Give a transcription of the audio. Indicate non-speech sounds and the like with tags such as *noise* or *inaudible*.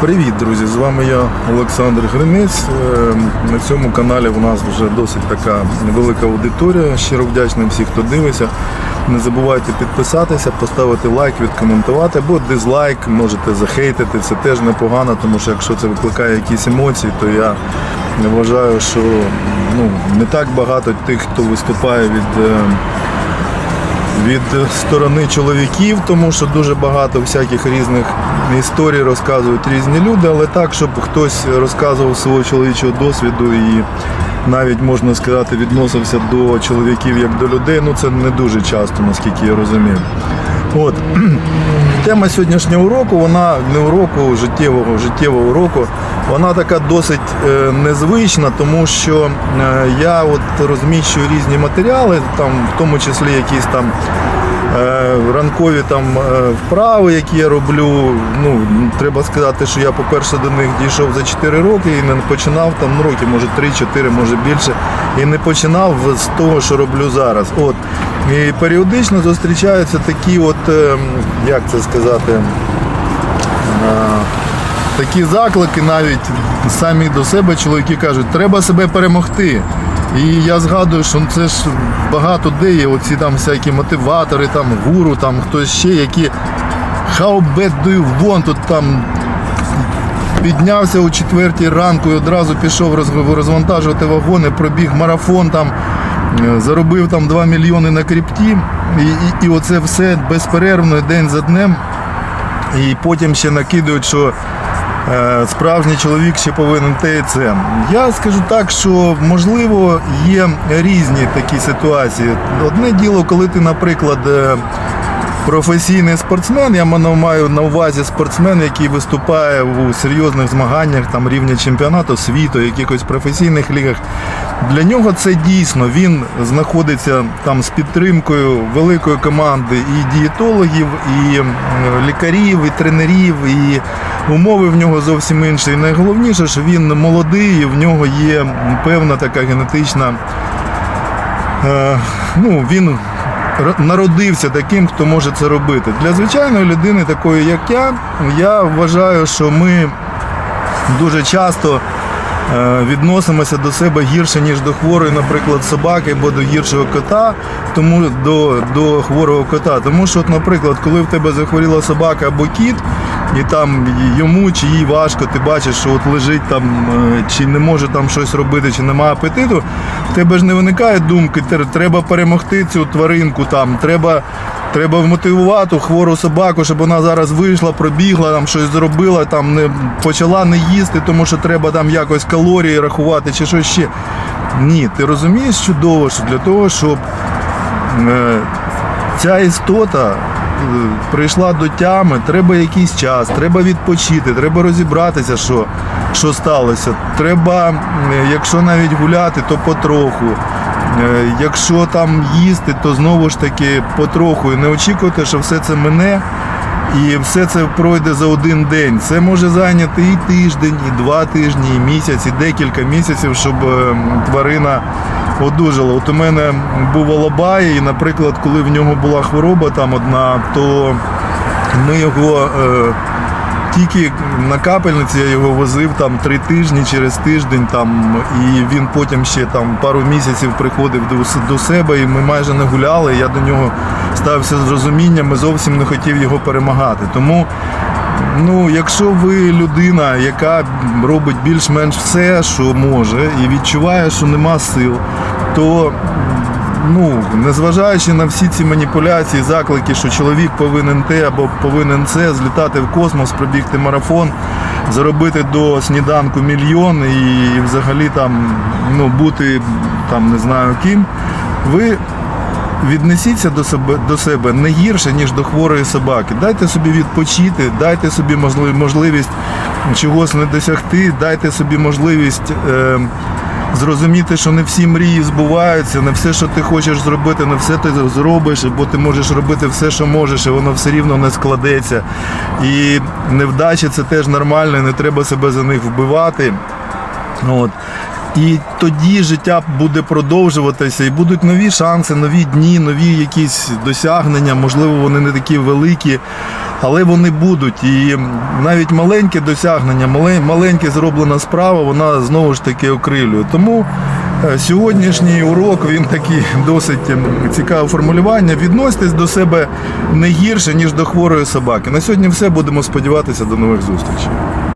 Привіт, друзі! З вами я Олександр Гринець. Е, На цьому каналі у нас вже досить така велика аудиторія. Щиро вдячний всім, хто дивиться. Не забувайте підписатися, поставити лайк, відкоментувати або дизлайк, можете захейтити. Це теж непогано, тому що якщо це викликає якісь емоції, то я вважаю, що ну, не так багато тих, хто виступає від. Від сторони чоловіків, тому що дуже багато всяких різних історій розказують різні люди, але так, щоб хтось розказував свого чоловічого досвіду і навіть можна сказати відносився до чоловіків як до людей, ну це не дуже часто, наскільки я розумію. От *clears throat* тема сьогоднішнього уроку, вона не уроку, життєвого життєвого уроку, вона така досить е, незвична, тому що е, я от розміщую різні матеріали, там, в тому числі якісь там е, ранкові там е, вправи, які я роблю. Ну, треба сказати, що я, по-перше, до них дійшов за 4 роки і не починав там ну, роки, може 3-4, може більше. І не починав з того, що роблю зараз. От. І періодично зустрічаються такі, от, е, як це сказати, е, такі заклики навіть самі до себе чоловіки кажуть, треба себе перемогти. І я згадую, що це ж багато де є, оці там всякі мотиватори, там гуру, там хтось ще, які how bad do you want, тут там піднявся о четвертій ранку і одразу пішов розвантажувати вагони, пробіг марафон там, заробив там 2 мільйони на крипті. І, і, і оце все безперервно день за днем. І потім ще накидують, що е, справжній чоловік ще повинен те і це. Я скажу так, що можливо є різні такі ситуації. Одне діло, коли ти, наприклад, е, професійний спортсмен, я маю- на увазі спортсмен, який виступає у серйозних змаганнях там рівня чемпіонату світу, якихось професійних лігах. Для нього це дійсно він знаходиться там з підтримкою великої команди і дієтологів, і лікарів, і тренерів, і умови в нього зовсім інші. І найголовніше, що він молодий, і в нього є певна така генетична. Е, ну, він народився таким, хто може це робити. Для звичайної людини, такої як я, я вважаю, що ми дуже часто відносимося до себе гірше, ніж до хворої, наприклад, собаки або до гіршого кота, тому до, до хворого кота. Тому що, от, наприклад, коли в тебе захворіла собака або кіт, і там йому чи їй важко, ти бачиш, що от лежить там, е, чи не може там щось робити, чи немає апетиту, в тебе ж не виникає думки, «Тер- треба перемогти цю тваринку, там, треба. Треба вмотивувати хвору собаку, щоб вона зараз вийшла, пробігла, там щось зробила, там не почала не їсти, тому що треба там якось калорії рахувати чи щось ще. Ні, ти розумієш чудово, що для того, щоб е, ця істота е, прийшла до тями, треба якийсь час, треба відпочити, треба розібратися, що, що сталося. Треба, е, якщо навіть гуляти, то потроху. Е, Якщо там їсти, то знову ж таки потроху. І не очікуйте, що все це мине і все це пройде за один день. Це може зайняти і тиждень, і два тижні, і місяць, і декілька місяців, щоб е, тварина одужала. От у мене був Алабай, і, наприклад, коли в нього була хвороба там одна, то ми його. е, тільки на капельниці я його возив там три тижні через тиждень, там, і він потім ще там пару місяців приходив до, себе, і ми майже не гуляли. Я до нього ставився з розумінням і зовсім не хотів його перемагати. Тому, ну, якщо ви людина, яка робить більш-менш все, що може, і відчуває, що нема сил, то ну, незважаючи на всі ці маніпуляції, заклики, що чоловік повинен те або повинен це, злітати в космос, пробігти марафон, заробити до сніданку мільйон і взагалі там ну, бути там не знаю ким, ви віднесіться до себе до себе не гірше, ніж до хворої собаки. Дайте собі відпочити, дайте собі можливість чогось не досягти, дайте собі можливість. Е, Зрозуміти, що не всі мрії збуваються, не все, що ти хочеш зробити, не все ти зробиш, бо ти можеш робити все, що можеш, і воно все рівно не складеться. І невдачі це теж нормально, не треба себе за них вбивати. От. І тоді життя буде продовжуватися, і будуть нові шанси, нові дні, нові якісь досягнення. Можливо, вони не такі великі, але вони будуть. І навіть маленьке досягнення, маленьке зроблена справа, вона знову ж таки окрилює. Тому е, сьогоднішній урок він такий досить ем, цікаве формулювання. Відноситись до себе не гірше, ніж до хворої собаки. На сьогодні все. Будемо сподіватися до нових зустрічей.